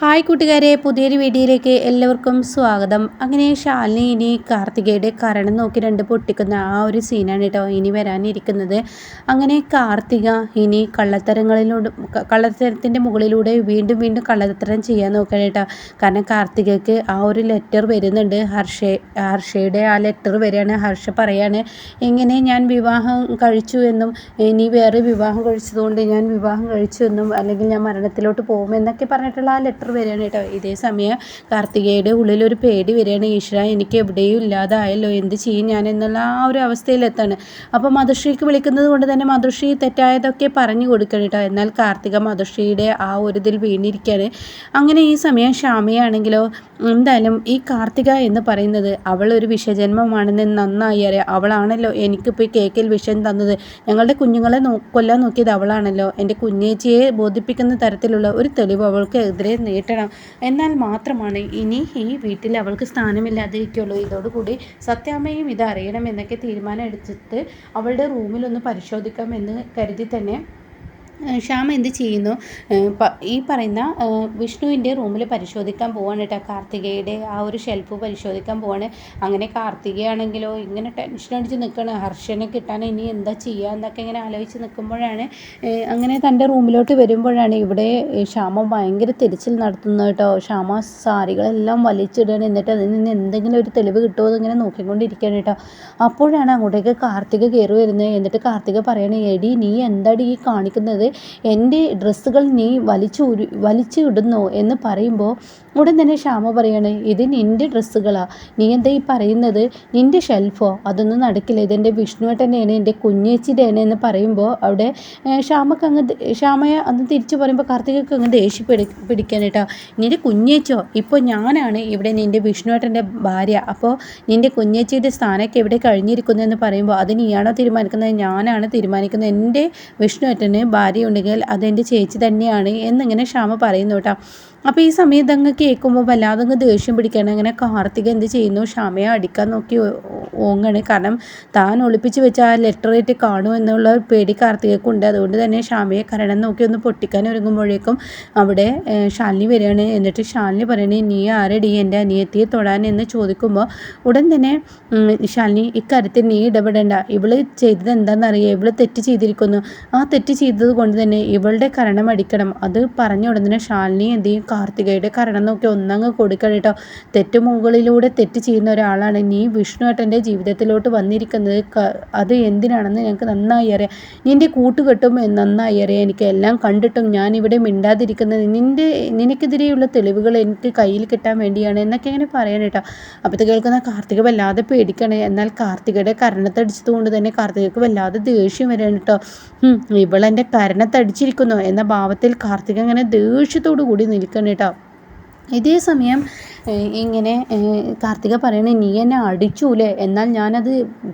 Hi കൂട്ടുകാരെ പുതിയൊരു വീഡിയോയിലേക്ക് എല്ലാവർക്കും സ്വാഗതം. അങ്ങനെ ശാലിനി ഇനി കാർത്തികയുടെ കരണം നോക്കി രണ്ട് പൊട്ടിക്കുന്ന ആ ഒരു സീനാണ് കേട്ടോ ഇനി വരാനിരിക്കുന്നത്. അങ്ങനെ കാർത്തിക ഇനി കള്ളത്തരങ്ങളിലൂടെ കള്ളത്തരത്തിന്റെ മുകളിലൂടെ വീണ്ടും വീണ്ടും കള്ളത്തരം ചെയ്യാൻ നോക്കണം കേട്ടോ കാരണം കാർത്തികയ്ക്ക് ആ ഒരു ലെറ്റർ വരുന്നുണ്ട്. ഹർഷ ഹർഷയുടെ ആ ലെറ്റർ വരികയാണ് ഹർഷ പറയാണ്. എങ്ങനെ ഞാൻ വിവാഹം കഴിച്ചു എന്നും ഇനി വേറെ വിവാഹം കഴിച്ചതുകൊണ്ട് ഞാൻ വിവാഹം കഴിച്ചു എന്നും അല്ലെങ്കിൽ ഞാൻ മരണത്തിലോട്ട് പോകുമെന്നൊക്കെ പറഞ്ഞിട്ടുള്ള ആ ലെറ്റർ യാത്ര വരികയാണ് കേട്ടോ. ഇതേ സമയം കാർത്തികയുടെ ഉള്ളിലൊരു പേടി വരികയാണ് ഈശ്വര എനിക്ക് എവിടെയും ഇല്ലാതായല്ലോ എന്ത് ചെയ്യും ഞാൻ? എന്നുള്ള ആ ഒരു അവസ്ഥയിലെത്താണ്. അപ്പോൾ മധുശ്രീക്ക് വിളിക്കുന്നത് കൊണ്ട് തന്നെ മധുശ്രീ തെറ്റായതൊക്കെ പറഞ്ഞു കൊടുക്കണം കേട്ടോ. എന്നാൽ കാർത്തിക മധുശ്രീയുടെ ആ ഒരു ഇതിൽ വീണിരിക്കുകയാണ്. അങ്ങനെ ഈ സമയം ക്ഷാമയാണെങ്കിലോ എന്തായാലും ഈ കാർത്തിക എന്ന് പറയുന്നത് അവൾ ഒരു വിഷജന്മമാണെന്ന് നന്നായി അറിയാം. അവളാണല്ലോ എനിക്കിപ്പോൾ ഈ കേക്കിൽ വിഷം തന്നത്. ഞങ്ങളുടെ കുഞ്ഞുങ്ങളെ നോ കൊല്ലാൻ നോക്കിയത് അവളാണല്ലോ. എന്റെ കുഞ്ഞേച്ചിയെ ബോധിപ്പിക്കുന്ന തരത്തിലുള്ള ഒരു തെളിവ് അവൾക്ക് എതിരെ കിട്ടണം എന്നാൽ മാത്രമാണ് ഇനി ഈ വീട്ടിൽ അവൾക്ക് സ്ഥാനമില്ലാതിരിക്കുള്ളൂ ഇതോടുകൂടി സത്യാമ്മയും ഇത് അറിയണമെന്നൊക്കെ തീരുമാനം എടുത്തിട്ട് അവളുടെ റൂമിലൊന്ന് പരിശോധിക്കാമെന്ന് കരുതി തന്നെ ശ്യാമ എന്ത് ചെയ്യുന്നു? ഈ പറയുന്ന വിഷ്ണുവിന്റെ റൂമിൽ പരിശോധിക്കാൻ പോവാണ് കേട്ടോ. കാർത്തികയുടെ ആ ഒരു ഷെൽഫ് പരിശോധിക്കാൻ പോവാണ്. അങ്ങനെ കാർത്തികയാണെങ്കിലോ ഇങ്ങനെ ടെൻഷൻ അടിച്ച് നിൽക്കണം ഹർഷനെ കിട്ടാൻ ഇനി എന്താ ചെയ്യുക എന്നൊക്കെ ഇങ്ങനെ ആലോചിച്ച് നിൽക്കുമ്പോഴാണ് അങ്ങനെ തന്റെ റൂമിലോട്ട് വരുമ്പോഴാണ് ഇവിടെ ശ്യാമ ഭയങ്കര തിരിച്ചിൽ നടത്തുന്നത് കേട്ടോ. ശ്യാമ സാരികളെല്ലാം വലിച്ചിടുകയാണ് എന്നിട്ട് അതിൽ നിന്ന് എന്തെങ്കിലും ഒരു തെളിവ് കിട്ടുമോ എന്നിങ്ങനെ നോക്കിക്കൊണ്ടിരിക്കുകയാണ് കേട്ടോ. അപ്പോഴാണ് അങ്ങോട്ടേക്ക് കാർത്തിക കയറി വരുന്നത്. എന്നിട്ട് കാർത്തിക പറയണേ എടി നീ എന്താടി ഈ കാണിക്കുന്നത്? എന്റെ ഡ്രസ്സുകൾ നീ വലിച്ചു വലിച്ചു ഇടുന്നു എന്ന് പറയുമ്പോൾ ഉടൻ തന്നെ ശ്യാമ പറയാണ് ഇത് നിന്റെ ഡ്രസ്സുകളാണ് നീ എന്താ ഈ പറയുന്നത്? നിന്റെ ഷെൽഫോ അതൊന്നും നടക്കില്ല. ഇതെന്റെ വിഷ്ണുവേട്ടന്റെയാണ് എന്റെ കുഞ്ഞേച്ചിയുടെയാണ് എന്ന് പറയുമ്പോൾ അവിടെ ശ്യാമക്ക് അങ്ങ് ശ്യാമയെ അന്ന് തിരിച്ചു പറയുമ്പോൾ കാർത്തികക്ക് അങ്ങ് ദേഷ്യം പിടി പിടിക്കാനേട്ടോ നിന്റെ കുഞ്ഞേച്ചോ? ഇപ്പോൾ ഞാനാണ് ഇവിടെ നിന്റെ വിഷ്ണുവേട്ടന്റെ ഭാര്യ. അപ്പോൾ നിന്റെ കുഞ്ഞേച്ചിയുടെ സ്ഥാനമൊക്കെ കഴിഞ്ഞിരിക്കുന്നു എന്ന് പറയുമ്പോൾ അത് നീയാണോ തീരുമാനിക്കുന്നത്? ഞാനാണ് തീരുമാനിക്കുന്നത്. എന്റെ വിഷ്ണുവേട്ടന് ഭാര്യ ഉണ്ടെങ്കിൽ അതെന്റെ ചേച്ചി തന്നെയാണ് എന്നിങ്ങനെ ശ്യാമ പറയുന്നു കേട്ടോ. അപ്പോൾ ഈ സമയത്ത് അങ്ങ് കേൾക്കുമ്പോൾ വല്ലാതെ അങ്ങ് ദേഷ്യം പിടിക്കണം. അങ്ങനെ കാർത്തിക എന്ത് ചെയ്യുന്നു? ക്ഷമയെ അടിക്കാൻ നോക്കി. ഓങ്ങാണ്. കാരണം താൻ ഒളിപ്പിച്ച് വെച്ച ആ ലെറ്ററേറ്റ് കാണുമെന്നുള്ള പേടി കാർത്തികക്കുണ്ട് അതുകൊണ്ട് തന്നെ ഷാമിയെ കരണം നോക്കി ഒന്ന് പൊട്ടിക്കാൻ ഒരുങ്ങുമ്പോഴേക്കും അവിടെ ഷാലിനി വരികയാണ്. എന്നിട്ട് ഷാലിനി പറയണേ നീ ആരടി എന്റെ അനിയത്തിയെ തൊടാൻ എന്ന് ചോദിക്കുമ്പോൾ ഉടൻ തന്നെ ഷാലിനി ഇക്കാര്യത്തിൽ നീ ഇടപെടേണ്ട. ഇവൾ ചെയ്തത് എന്താണെന്നറിയാം. ഇവൾ തെറ്റ് ചെയ്തിരിക്കുന്നു. ആ തെറ്റ് ചെയ്തത് കൊണ്ട് തന്നെ ഇവളുടെ കരണം അടിക്കണം. അത് പറഞ്ഞ ഉടനെ ഷാലിനി എന്ത് ചെയ്യും? കാർത്തികയുടെ കരണം നോക്കി ഒന്നങ്ങ് കൊടുക്കണം കേട്ടോ. തെറ്റ് മുകളിലൂടെ തെറ്റ് ചെയ്യുന്ന ഒരാളാണ്. നീ വിഷ്ണുവേട്ടന്റെ ജീവിതത്തിലോട്ട് വന്നിരിക്കുന്നത് അത് എന്തിനാണെന്ന് ഞങ്ങൾക്ക് നന്നായി അറിയാം. നിന്റെ കൂട്ടുകെട്ടും നന്നായി അറിയാം. എനിക്ക് എല്ലാം കണ്ടിട്ടും ഞാനിവിടെ മിണ്ടാതിരിക്കുന്നത് നിന്റെ നിനക്കെതിരെയുള്ള തെളിവുകൾ എനിക്ക് കയ്യിൽ കിട്ടാൻ വേണ്ടിയാണ് എന്നൊക്കെ ഇങ്ങനെ പറയാൻ കേട്ടോ. അപ്പോൾ കേൾക്കുന്ന കാർത്തിക വല്ലാതെ പേടിക്കണേ. എന്നാൽ കാർത്തികയുടെ കരണത്തടിച്ചത് കൊണ്ട് തന്നെ കാർത്തികയ്ക്ക് വല്ലാതെ ദേഷ്യം വരാണ് കേട്ടോ. ഇവളെന്റെ കരണത്തടിച്ചിരിക്കുന്നു എന്ന ഭാവത്തിൽ കാർത്തിക അങ്ങനെ ദേഷ്യത്തോടു കൂടി നിൽക്കണം കേട്ടോ. ഇതേ സമയം ഇങ്ങനെ കാർത്തിക പറയണ നീ എന്നെ അടിച്ചൂലേ? എന്നാൽ ഞാനത്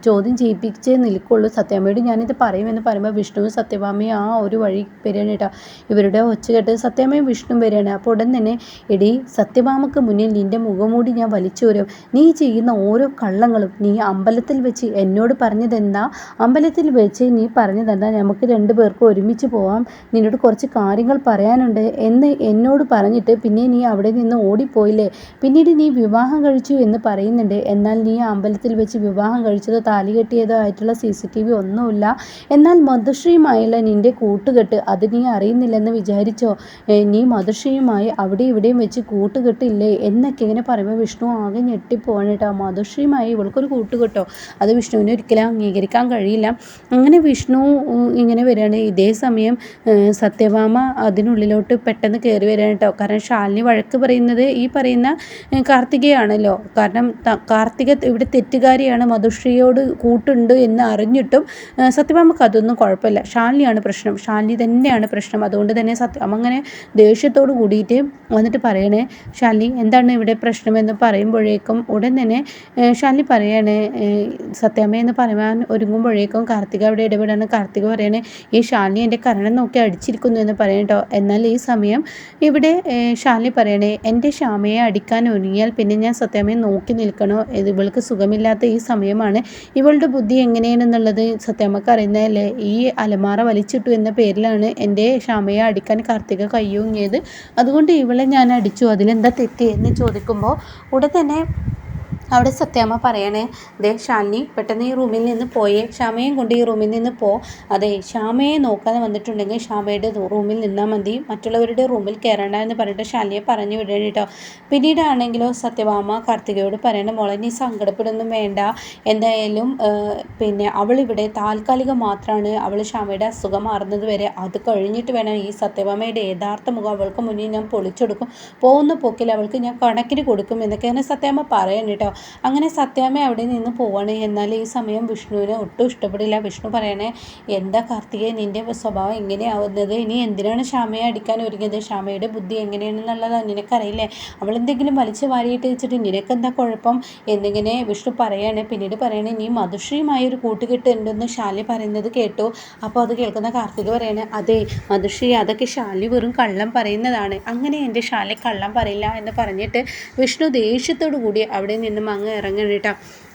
ചോദ്യം ചെയ്യിപ്പിച്ചേ നിൽക്കുള്ളൂ. സത്യഭാമയോട് ഞാനിത് പറയുമെന്ന് പറയുമ്പോൾ വിഷ്ണു സത്യഭാമയും ആ ഒരു വഴി വരികയാണ് കേട്ടോ. ഇവരുടെ ഒച്ച കേട്ട് സത്യമ്മയും വിഷ്ണു വരികയാണ്. അപ്പോൾ ഉടൻ തന്നെ എടി സത്യഭാമക്ക് മുന്നിൽ നിന്റെ മുഖമൂടി ഞാൻ വലിച്ചു വരും. നീ ചെയ്യുന്ന ഓരോ കള്ളങ്ങളും നീ അമ്പലത്തിൽ വെച്ച് എന്നോട് പറഞ്ഞതെന്താ? അമ്പലത്തിൽ വെച്ച് നീ പറഞ്ഞതെന്താ? നമുക്ക് രണ്ടു പേർക്കും ഒരുമിച്ച് പോവാം. നിന്നോട് കുറച്ച് കാര്യങ്ങൾ പറയാനുണ്ട്. എന്ന് എന്നോട് പറഞ്ഞിട്ട് പിന്നെ നീ അവിടെ നിന്ന് ഓടിപ്പോയില്ലേ? പിന്നീട് നീ വിവാഹം കഴിച്ചു എന്ന് പറയുന്നുണ്ട്. എന്നാൽ നീ അമ്പലത്തിൽ വെച്ച് വിവാഹം കഴിച്ചതോ താലി കെട്ടിയതോ ആയിട്ടുള്ള സി സി ടി വി ഒന്നുമില്ല. എന്നാൽ മധുശ്രീയുമായുള്ള നിന്റെ കൂട്ടുകെട്ട് അത് നീ അറിയുന്നില്ലെന്ന് വിചാരിച്ചോ? നീ മധുശ്രീയുമായി അവിടെ ഇവിടെയും വെച്ച് കൂട്ടുകെട്ടില്ലേ? എന്നൊക്കെ ഇങ്ങനെ പറയുമ്പോൾ വിഷ്ണു ആകെ ഞെട്ടിപ്പോവാണ് കേട്ടോ. മധുശ്രീയുമായി ഇവൾക്കൊരു കൂട്ടുകെട്ടോ? അത് വിഷ്ണുവിനെ ഒരിക്കലും അംഗീകരിക്കാൻ കഴിയില്ല. അങ്ങനെ വിഷ്ണു ഇങ്ങനെ വരികയാണ്. ഇതേ സമയം സത്യഭാമ അതിനുള്ളിലോട്ട് പെട്ടെന്ന് കയറി വരികയാണ് കേട്ടോ. കാരണം ശാലിനി വഴക്ക് പറയുന്നത് ഈ പറയുന്ന കാർത്തികയാണല്ലോ. കാരണം കാർത്തിക ഇവിടെ തെറ്റുകാരിയാണ് മധുശ്രീയോട് കൂട്ടുണ്ട് എന്ന് അറിഞ്ഞിട്ടും സത്യഭാമക്ക് അതൊന്നും കുഴപ്പമില്ല. ഷാലിനിയാണ് പ്രശ്നം. ഷാലിനി തന്നെയാണ് പ്രശ്നം. അതുകൊണ്ട് തന്നെ സത്യം അങ്ങനെ ദേഷ്യത്തോട് കൂടിയിട്ട് വന്നിട്ട് പറയണേ ഷാലിനി എന്താണ് ഇവിടെ പ്രശ്നമെന്ന് പറയുമ്പോഴേക്കും ഉടൻ തന്നെ ഷാലിനി പറയണേ സത്യാമ്മ എന്ന് പറയാൻ ഒരുങ്ങുമ്പോഴേക്കും കാർത്തിക അവിടെ ഇടപെടാണ്. കാർത്തിക പറയണേ ഈ ഷാലിനി എന്റെ കരണം നോക്കി അടിച്ചിരിക്കുന്നു എന്ന് പറയട്ടോ എന്നാൽ ഈ സമയം ഇവിടെ ഷാലിനി പറയണേ എന്റെ ക്ഷാമയെ അടിക്കാൻ അടിക്കാൻ ഒരുങ്ങിയാൽ പിന്നെ ഞാൻ സത്യാമ്മയെ നോക്കി നിൽക്കണോ? ഇവൾക്ക് സുഖമില്ലാത്ത ഈ സമയമാണ്. ഇവളുടെ ബുദ്ധി എങ്ങനെയാണെന്നുള്ളത് സത്യാമ്മക്ക് അറിയുന്നതല്ലേ? ഈ അലമാറ വലിച്ചിട്ടു എന്ന പേരിലാണ് എന്റെ ക്ഷമയെ അടിക്കാൻ കാർത്തിക കയ്യൂങ്ങിയത്. അതുകൊണ്ട് ഇവളെ ഞാൻ അടിച്ചു. അതിലെന്താ തെറ്റ് എന്ന് ചോദിക്കുമ്പോൾ ഉടൻ തന്നെ അവിടെ സത്യാമ്മ പറയണേ ദേ ഷാലിനി പെട്ടെന്ന് ഈ റൂമിൽ നിന്ന് പോയേ. ക്ഷാമയും കൊണ്ട് ഈ റൂമിൽ നിന്ന് പോ. അതെ ക്ഷാമയെ നോക്കാതെ വന്നിട്ടുണ്ടെങ്കിൽ ക്ഷാമയുടെ റൂമിൽ നിന്നാൽ മതി. മറ്റുള്ളവരുടെ റൂമിൽ കയറണ്ട എന്ന് പറഞ്ഞിട്ട് ഷാലിനിയെ പറഞ്ഞു വിടണം കേട്ടോ പിന്നീടാണെങ്കിലോ സത്യഭാമ കാർത്തികയോട് പറയണ മോളെ നീ സങ്കടപ്പെടുന്നു വേണ്ട. എന്തായാലും പിന്നെ അവളിവിടെ താൽക്കാലികം മാത്രമാണ് അവൾ ക്ഷാമയുടെ അസുഖം മാറുന്നത് വരെ അത് കഴിഞ്ഞിട്ട് വേണം ഈ സത്യഭാമയുടെ യഥാർത്ഥ മുഖം അവൾക്ക് മുന്നിൽ ഞാൻ പൊളിച്ചെടുക്കും. പോകുന്ന പോക്കിൽ അവൾക്ക് ഞാൻ കണക്കിന് കൊടുക്കും എന്നൊക്കെയാണ് സത്യാമ്മ പറയണം കേട്ടോ അങ്ങനെ സത്യാമ്മ അവിടെ നിന്ന് പോവാണ്? എന്നാൽ ഈ സമയം വിഷ്ണുവിനെ ഒട്ടും ഇഷ്ടപ്പെടില്ല. വിഷ്ണു പറയണേ എന്താ കാർത്തികേ നിന്റെ സ്വഭാവം എങ്ങനെയാവുന്നത് ഇനി എന്തിനാണ് ശ്യാമയെ അടിക്കാൻ ഒരുങ്ങിയത്? ശ്യാമയുടെ ബുദ്ധി എങ്ങനെയാണെന്നുള്ളത് നിനക്കറിയില്ലേ? അവൾ എന്തെങ്കിലും വലിച്ചു വാരിയിട്ട് വെച്ചിട്ട് നിനക്കെന്താ കുഴപ്പം? എന്നിങ്ങനെ വിഷ്ണു പറയാണ്. പിന്നീട് പറയണേ നീ മധുശ്രീയുമായ ഒരു കൂട്ടുകെട്ട് ഉണ്ടെന്ന് ശാലി പറയുന്നത് കേട്ടു. അപ്പോൾ അത് കേൾക്കുന്ന കാർത്തിക പറയണേ അതെ മധുശ്രീ അതൊക്കെ ശാലി വെറും കള്ളം പറയുന്നതാണ്. അങ്ങനെ എന്റെ ശാലി കള്ളം പറയില്ല എന്ന് പറഞ്ഞിട്ട് വിഷ്ണു ദേഷ്യത്തോടു കൂടി അവിടെ നിന്നും അങ്ങ് ഇറങ്ങണം കേട്ടോ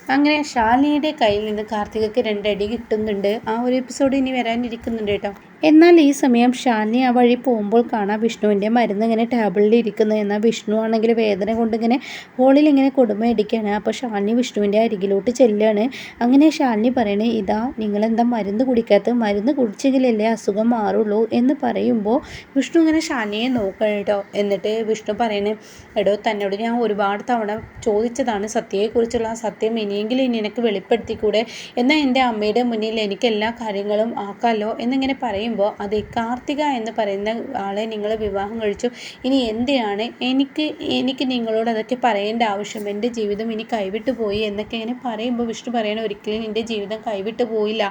അങ്ങനെ ശാലിനിയുടെ കയ്യിൽ നിന്ന് കാർത്തികയ്ക്ക് രണ്ടടി കിട്ടുന്നുണ്ട്. ആ ഒരു എപ്പിസോഡ് ഇനി വരാനിരിക്കുന്നുണ്ട് കേട്ടോ എന്നാൽ ഈ സമയം ഷാനി ആ വഴി പോകുമ്പോൾ കാണാം വിഷ്ണുവിന്റെ മരുന്ന് ഇങ്ങനെ ടേബിളിൽ ഇരിക്കുന്നു എന്നാൽ വിഷ്ണു ആണെങ്കിൽ വേദന കൊണ്ട് ഇങ്ങനെ ഹോളിൽ ഇങ്ങനെ കൊടുമ ഇടിക്കുകയാണ്. അപ്പോൾ ഷാനി വിഷ്ണുവിന്റെ അരികിലോട്ട് ചെല്ലുകയാണ്. അങ്ങനെ ഷാനി പറയണേ ഇതാ നിങ്ങളെന്താ മരുന്ന് കുടിക്കാത്ത മരുന്ന് കുടിച്ചെങ്കിലല്ലേ അസുഖം മാറുള്ളൂ? എന്ന് പറയുമ്പോൾ വിഷ്ണു ഇങ്ങനെ ഷാനിയെ നോക്കണം കേട്ടോ. എന്നിട്ട് വിഷ്ണു പറയണേ എടോ തന്നോട് ഞാൻ ഒരുപാട് തവണ ചോദിച്ചതാണ് സത്യയെക്കുറിച്ചുള്ള. സത്യം ഇനിയെങ്കിലും നിനക്ക് വെളിപ്പെടുത്തിക്കൂടെ? എന്നാൽ എന്റെ അമ്മയുടെ മുന്നിൽ എനിക്ക് എല്ലാ കാര്യങ്ങളും ആക്കാമല്ലോ എന്നിങ്ങനെ പറയും. പറയുമ്പോൾ അതെ കാർത്തിക എന്ന് പറയുന്ന ആളെ നിങ്ങൾ വിവാഹം കഴിച്ചു. ഇനി എന്തിനാണ്? എനിക്ക് എനിക്ക് നിങ്ങളോട് അതൊക്കെ പറയേണ്ട ആവശ്യം. എന്റെ ജീവിതം ഇനി കൈവിട്ടു പോയി എന്നൊക്കെ ഇങ്ങനെ പറയുമ്പോൾ വിഷ്ണു പറയണ ഒരിക്കലും നിന്റെ ജീവിതം കൈവിട്ടു പോയില്ല.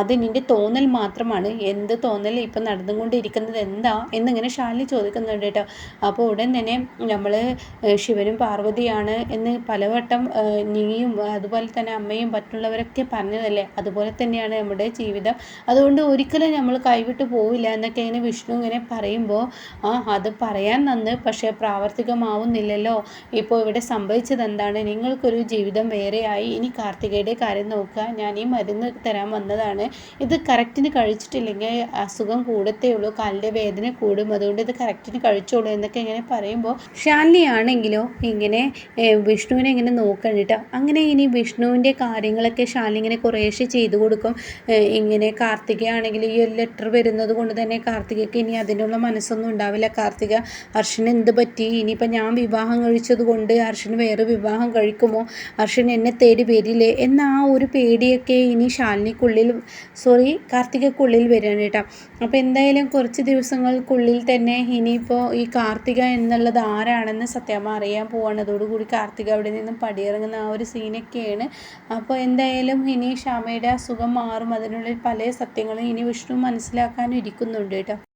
അത് നിന്റെ തോന്നൽ മാത്രമാണ്. എന്ത് തോന്നൽ ഇപ്പം നടന്നുകൊണ്ടിരിക്കുന്നത് എന്താ എന്നിങ്ങനെ ഷാലിനി ചോദിക്കുന്നുണ്ട് കേട്ടോ. അപ്പോൾ ഉടൻ തന്നെ നമ്മൾ ശിവനും പാർവതിയാണ് എന്ന് പലവട്ടം നീയും അതുപോലെ തന്നെ അമ്മയും മറ്റുള്ളവരൊക്കെ പറഞ്ഞതല്ലേ? അതുപോലെ തന്നെയാണ് നമ്മുടെ ജീവിതം. അതുകൊണ്ട് ഒരിക്കലും നമ്മൾ കൈവിട്ട് പോവില്ല എന്നൊക്കെ ഇങ്ങനെ വിഷ്ണു ഇങ്ങനെ പറയുമ്പോൾ ആ അത് പറയാൻ നന്ന് പക്ഷേ പ്രാവർത്തികമാവുന്നില്ലല്ലോ. ഇപ്പോൾ ഇവിടെ സംഭവിച്ചത് എന്താണ്? നിങ്ങൾക്കൊരു ജീവിതം വേറെയായി. ഇനി കാർത്തികയുടെ കാര്യം നോക്കുക. ഞാൻ ഈ മരുന്ന് തരാൻ വന്നതാണ്. ഇത് കറക്റ്റിന് കഴിച്ചിട്ടില്ലെങ്കിൽ അസുഖം കൂടത്തേ ഉള്ളൂ. കാലിന്റെ വേദന കൂടും. അതുകൊണ്ട് ഇത് കറക്റ്റിന് കഴിച്ചോളൂ എന്നൊക്കെ ഇങ്ങനെ പറയുമ്പോൾ ഷാലിനി ആണെങ്കിലോ ഇങ്ങനെ വിഷ്ണുവിനെ ഇങ്ങനെ നോക്കണ്ടിട്ട്. അങ്ങനെ ഇനി വിഷ്ണുവിന്റെ കാര്യങ്ങളൊക്കെ ഷാലിനി ഇങ്ങനെ കുറേശ്ശെ ചെയ്തു കൊടുക്കും. ഇങ്ങനെ കാർത്തികയാണെങ്കിൽ ഈ ലെറ്റർ വരുന്നത് കൊണ്ട് തന്നെ കാർത്തികയ്ക്ക് ഇനി അതിനുള്ള മനസ്സൊന്നും ഉണ്ടാവില്ല. കാർത്തിക അർഷന് എന്ത് പറ്റി? ഇനിയിപ്പോൾ ഞാൻ വിവാഹം കഴിച്ചത് കൊണ്ട് അർഷന് വേറെ വിവാഹം കഴിക്കുമോ? അർഷൻ എന്നെ തേടി വരില്ലേ? എന്ന ആ ഒരു പേടിയൊക്കെ ഇനി ശാലിനിക്കുള്ളിൽ സോറി കാർത്തികക്കുള്ളിൽ വരാണ് കേട്ടോ. അപ്പോൾ എന്തായാലും കുറച്ച് ദിവസങ്ങൾക്കുള്ളിൽ തന്നെ ഇനിയിപ്പോൾ ഈ കാർത്തിക എന്നുള്ളത് ആരാണെന്ന് സത്യമ്മ അറിയാൻ പോവാണ്. കാർത്തിക അവിടെ നിന്നും പടിയിറങ്ങുന്ന ആ ഒരു സീനൊക്കെയാണ്. അപ്പോൾ എന്തായാലും ഇനി ക്ഷമയുടെ അസുഖം മാറും. അതിനുള്ളിൽ പല സത്യങ്ങളും ഇനി വിഷ്ണു മനസ്സിലാക്കാനും ഇരിക്കുന്നുണ്ട് കേട്ടോ.